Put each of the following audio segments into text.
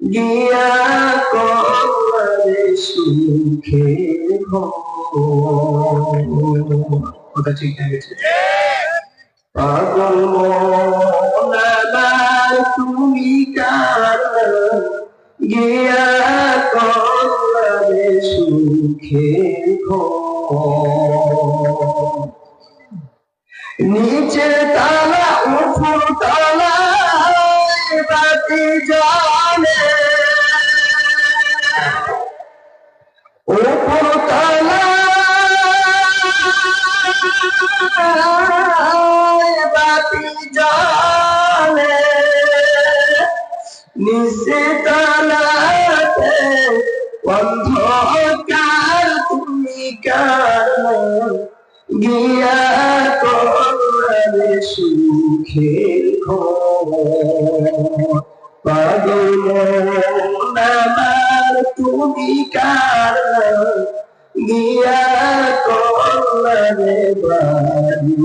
গিয়া করে সুখে কথা ঠিক হয়ে গেছে পাগল আমার তুমি কার গিয়া করে সুখে নিচে তালা, উপর তালা বাতি জানে। উপর বাতি জানে। নিচে তালাতে অন্ধকার তুমি কার গিয়া সুখের পাগল আমার তুমি কার? করে বাড়ি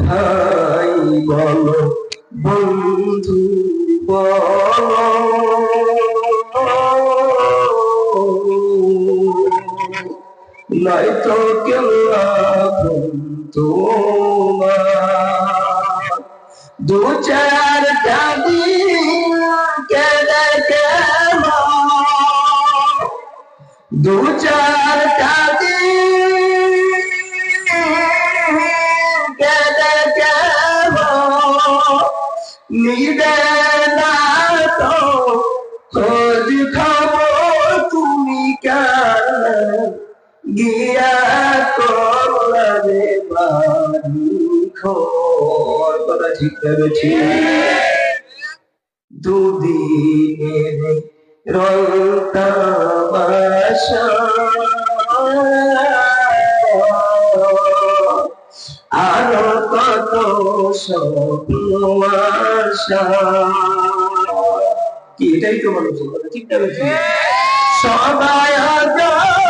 ভাই বলো বন্ধু নয়তো কেউ তোমার দু চার দাদি কেদে কেন দু চার দাদি কেদে কেন নিবে না তো খোর কথা ঠিক ভেবেছি দুদিনের রংতামাশা আরও কত কি এটাই তো মানুষের কথা ঠিক ভেবেছি সবাই আজন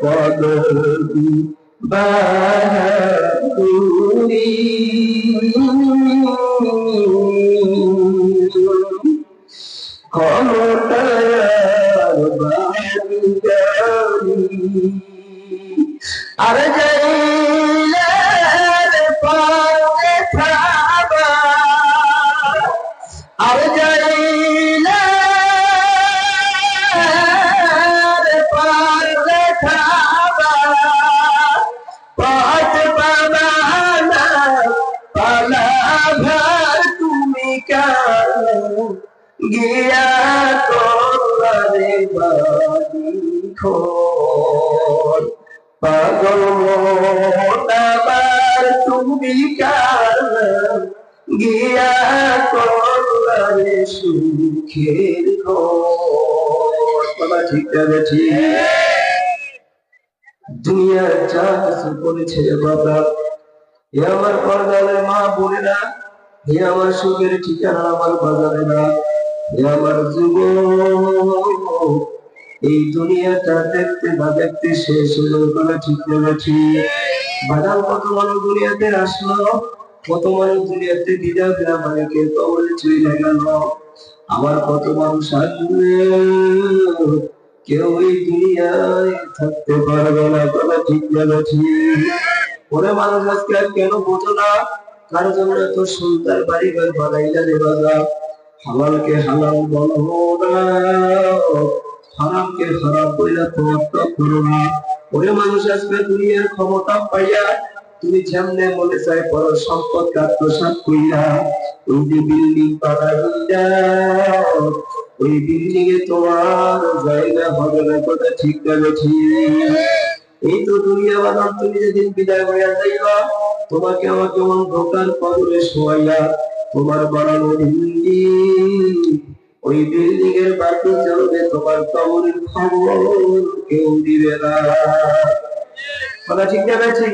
পদবি বাহাদুরি ক্ষমতার বাড়ি আর ভার তুমি গিয়া খোর পাগল মোটাবার তুমি গিয়া সুখের বাবা, ঠিক আছে দুনিয়ার যা কিছু করেছে বাবা হে আমার পর্দালের মা বোনেরা হে আমার সুখের ঠিকানা আমার বাজারেরা হে আমার যুব এই দুনিয়াটা দেখতে না দেখতে শেষ হলো করে ঠিক করেছি বাদাম কত মানুষ দুনিয়াতে আসলো, কত মানুষ দুনিয়াতে দিদা গ্রাম অনেকে কবরে চলে গেল। আবার কত মানুষ আসবে, কেউ এই দুনিয়ায় থাকতে পারবে না কথা ঠিক বলেছি ওরে মানুষ আজকে কেন বোঝো না কার জন্য এত সুন্দর বাড়ি ঘর বানাইলা রে হালালকে হালাল বলো না। হারামকে হারাম কইরা তোমার তো করো না। ওরে মানুষ, আজকে দুনিয়ার ক্ষমতা পাইয়া তুমি যেমনে মনে চাই পর সম্পদ আত্মসাৎ কইরা ওই যে বিল্ডিং বানাইলা ওই বিল্ডিং এ তোমার জায়গা হবে না, কথা ঠিক না ঠিক। এই তো দুনিয়া বাদাম তুমি যেদিন বিদায় হইয়া যাইবা তোমাকে আমাকে অন্ধকার পদরে শোয়াইয়া তোমার বানানো ওই বিল্ডিং এর বাকি চলবে তোমার কবরের খবর কেউ দিবে না। কথা ঠিক ঠিক